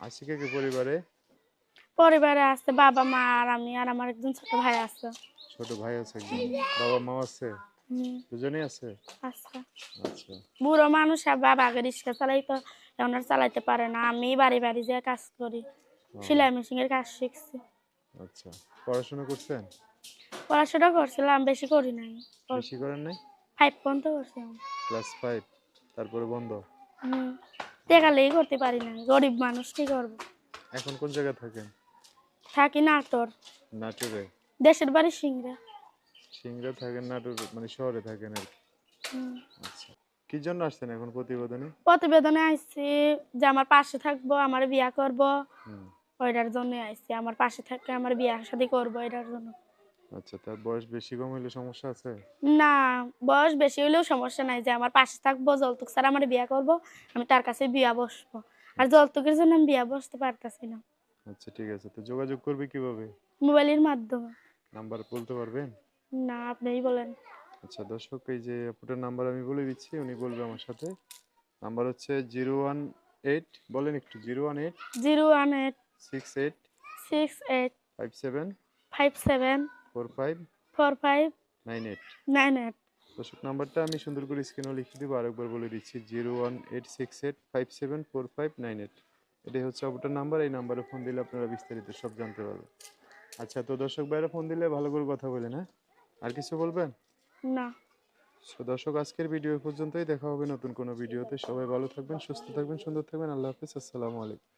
আশিকা কি পরিবারে? পরিবারে আছে বাবা মা আর আমি আর আমার একজন ছোট ভাই আছে। ছোট ভাই আছে একজন। বাবা মা আছে? দুজনেই আছে? আচ্ছা আচ্ছা। বুড়ো মানুষ আর বাবা আগে রিক্সা চালাই তো এখন আর চালাইতে পারে না। আমি বাড়ি বাড়ি যেয়ে কাজ করি। সেলাই মেশিনের কাজ শিখছি। আচ্ছা। পড়াশোনা করছেন? পড়াশোনা করছিলাম বেশি করি নাই। বেশি করেন নাই? ফাইভ পর্যন্ত করছিলাম ক্লাস ফাইভ তারপরে বন্ধ? হুম। করতে পারি না। গরিব মানুষ কি করব? এখন কোন জায়গায় থাকেন? থাকি নাটোর। নাটোরে? দেশের বাড়ি সিংড়া। সিংড়া থাকেন নাটোর মানে শহরে থাকেন আর কি? আচ্ছা। কি জন্য আসছেন এখন প্রতিবেদনে? প্রতিবেদনে আইছি যে আমার পাশে থাকব আমার বিয়া করব। ওইটার জন্য আইছি। আমার পাশে থাকলে আমার বিয়া শাদি করব এটার জন্য। আচ্ছা তার বয়স বেশি কম হইলে সমস্যা আছে? না বয়স বেশি হলেও সমস্যা নাই যে আমার পাশে থাকব যৌতুক স্যার আমার বিয়া করব আমি তার কাছে বিয়া বসবো। আর যৌতুকের জন্য আমি বিয়া বসতে পারতাছি না। আচ্ছা ঠিক আছে। তো যোগাযোগ করবে কীভাবে? মোবাইলের মাধ্যমে। নাম্বার বলতে পারবেন? না আপনিই বলেন। আচ্ছা দর্শক এই যে আপুটার নাম্বার আমি বলে দিচ্ছি উনি বলবে আমার সাথে। নাম্বার হচ্ছে জিরো ওয়ান এইট বলেন একটু zero one eight zero one eight six eight six eight five seven five seven four five? Four five. Nine eight. Nine eight. দর্শক নাম্বারটা আমি সুন্দর করে স্ক্রিনে লিখে দেবো আরেকবার বলে দিচ্ছি zero one eight six eight five seven four five nine eight. এটাই হচ্ছে আপনার নাম্বার এই নাম্বারে ফোন দিলে আপনারা বিস্তারিত সব জানতে পারবেন। আচ্ছা তো দর্শক বাইরে ফোন দিলে ভালো করে কথা বলেন হ্যাঁ? আর কিছু বলবেন? না। তো দর্শক আজকের ভিডিও পর্যন্তই। দেখা হবে নতুন কোনো ভিডিওতে সবাই ভালো থাকবেন সুস্থ থাকবেন সুন্দর থাকবেন। আল্লাহ হাফিজ আসসালামু আলাইকুম।